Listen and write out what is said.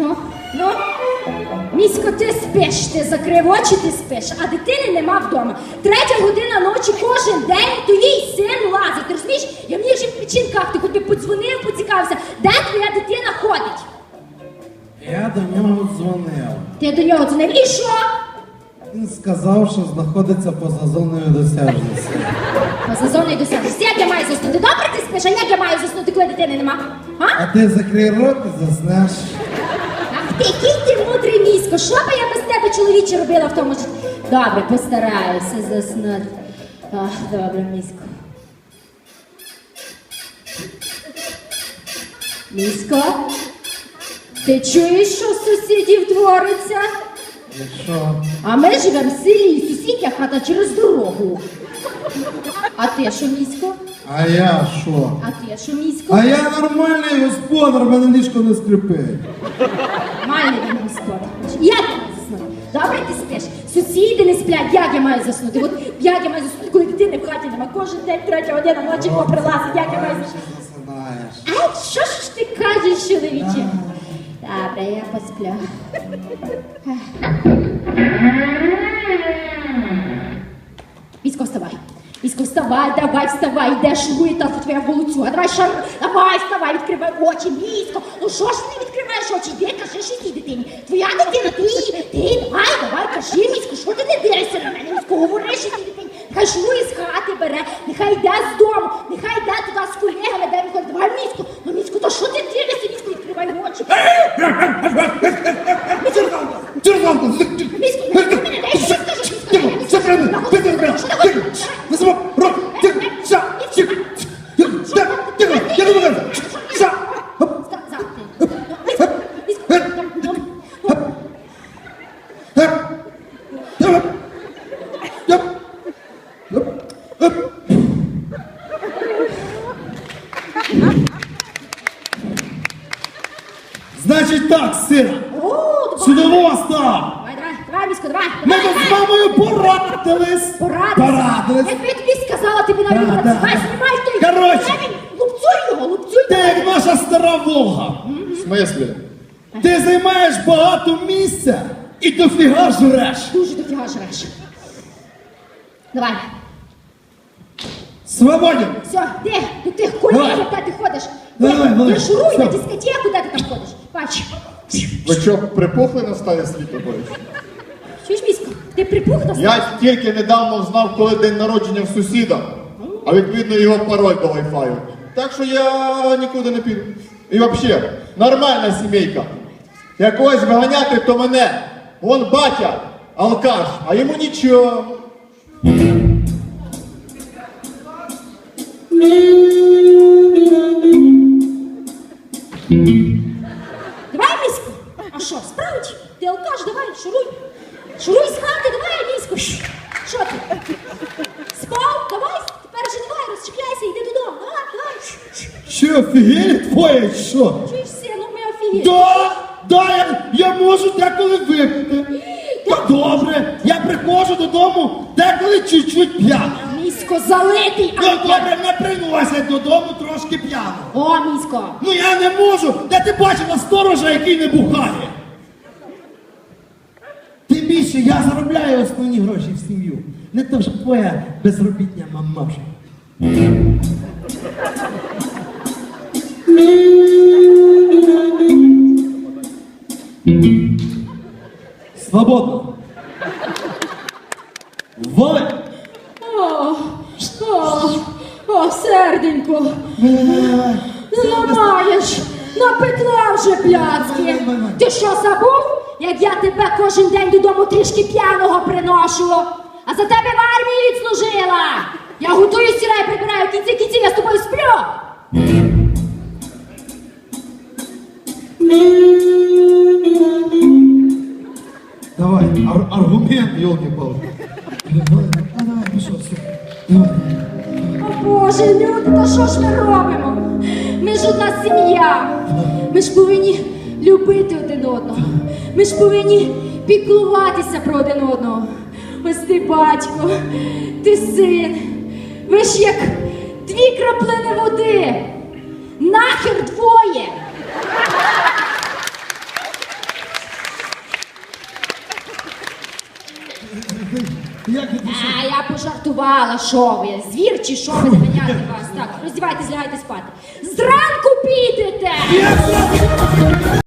Ну, ну. Місько, ти спиш, ти закрив очі, ти спиш, а дитини нема вдома. Третя година ночі кожен день твій син лазить. Ти розумієш? Я мені вже в печінках, ти хоч би подзвонив, поцікавився, де твоя дитина ходить? Я до нього дзвонив. Ти до нього дзвонив. І що? Він сказав, що знаходиться поза зоною досяжності. Поза зоною досяжності. Як я маю заснути? Добре ти спиш, а як я маю заснути, коли дитини нема? А? А ти закрий рот і заснеш. Який ти мудрий місько, що би я без тебе чоловіче робила в тому житті? Добре, постараюся заснути. Ах, добре, місько. Місько, ти чуєш, що сусідів твориться? Що? А ми живемо в селі, і сусідня хата через дорогу. А ти що, місько? А я що? А ти що, місько? А я нормальний господар, мене ліжко не скрипить. Добре ти спиш? Сусіди не сплять, як я маю заснути? От як я маю заснути, коли дитини в хаті нема? Кожен день третя година ночі поприлазить, як я маю заснути? А що ж ти кажеш, чоловіче? Добре, я посплю. Військо, вставай. Військо, вставай, давай, вставай, де шурує та твоя волоцюга. Давай, шар, давай, вставай, відкривай очі, військо. Ну що ж ти не відкриваєш очі? Кажи що цій дитині? Твоя дитина, ти, її, ти, давай, давай, кажи, міську, що ти не дивишся на мене? міську, говори що цій дитині. Нехай шурує з хати бере, нехай йде з дому, нехай йде туди з колегами, де він ходить. Давай, міську, ну міську, то що ти дивишся, міську, відкривай очі. Тюрзанку! Місько, не мене, дай що скажеш, місько. Все правильно! Ти ти ти! Тихо! Не забув! Рот! Тихо! Ша! Тихо! Тихо! Тихо! Тихо! Я не буду! Ша! Хоп! Хеп! Хеп! Хеп! Хеп! Хеп! Так, син, став. Давай, давай, давай, давай. Ми давай, тут з давай. мамою порадились. Порадились. Якби я тобі сказала, тобі навіть Да, не да, знімай той Короче. камінь, лупцюй його, лупцюй Ти як наша стара Волга. В смислі? Ти займаєш багато місця і дофіга жреш. Дуже дофіга жреш. Давай. Свободен. Все, де? До тих Давай. де ти ходиш. Де? Давай, давай. Не шуруй на Все. дискотеку, де ти там ходиш. Бач. Ви що, припухли на стає світу бою? Чуєш, місько? Ти припух на Я тільки недавно знав, коли день народження в сусіда, а відповідно його пароль до Wi-Fi. Так що я нікуди не піду. І взагалі, нормальна сімейка. Як когось виганяти, то мене. Вон батя, алкаш, а йому нічого. Ти алкаш, давай, шуруй. Шуруй з хати, давай, місько. Що ти? Спав? Давай, тепер же давай, розчіпляйся, йди додому. Давай, давай. Що, офігелі твоє, чи що? Чуєш, сину, ми офігіли. Да, да, я, я можу деколи випити. Та добре, я приходжу додому деколи чуть-чуть п'яний. Місько залитий, Ну добре, не приносять додому трошки п'яно. О, місько. Ну я не можу. Де ти бачила сторожа, який не бухає? Більше я заробляю основні гроші в сім'ю. Не то ж твоя безробітня мамаша. Свободно. Валь! О, о, о, серденько. Ламаєш, напекла вже пляцки. Ти що забув, як я тебе кожен день додому трішки п'яного приношу? А за тебе в армії відслужила. Я готую стираю, прибираю, кінці кінці я з тобою сплю. Давай, ар- аргумент, елки-палки. Давай, давай, пішов, все. Давай. О Боже, люди, та що ж ми робимо? Ми ж одна сім'я. Ми ж повинні любити один одного. Ми ж повинні піклуватися про один одного. Ось ти батько, ти син. Ви ж як дві краплини води. Нахер двоє. А я пожартувала, що ви? Звір чи що ви заганяти вас? Так, роздівайтесь, лягайте спати. Зранку підете!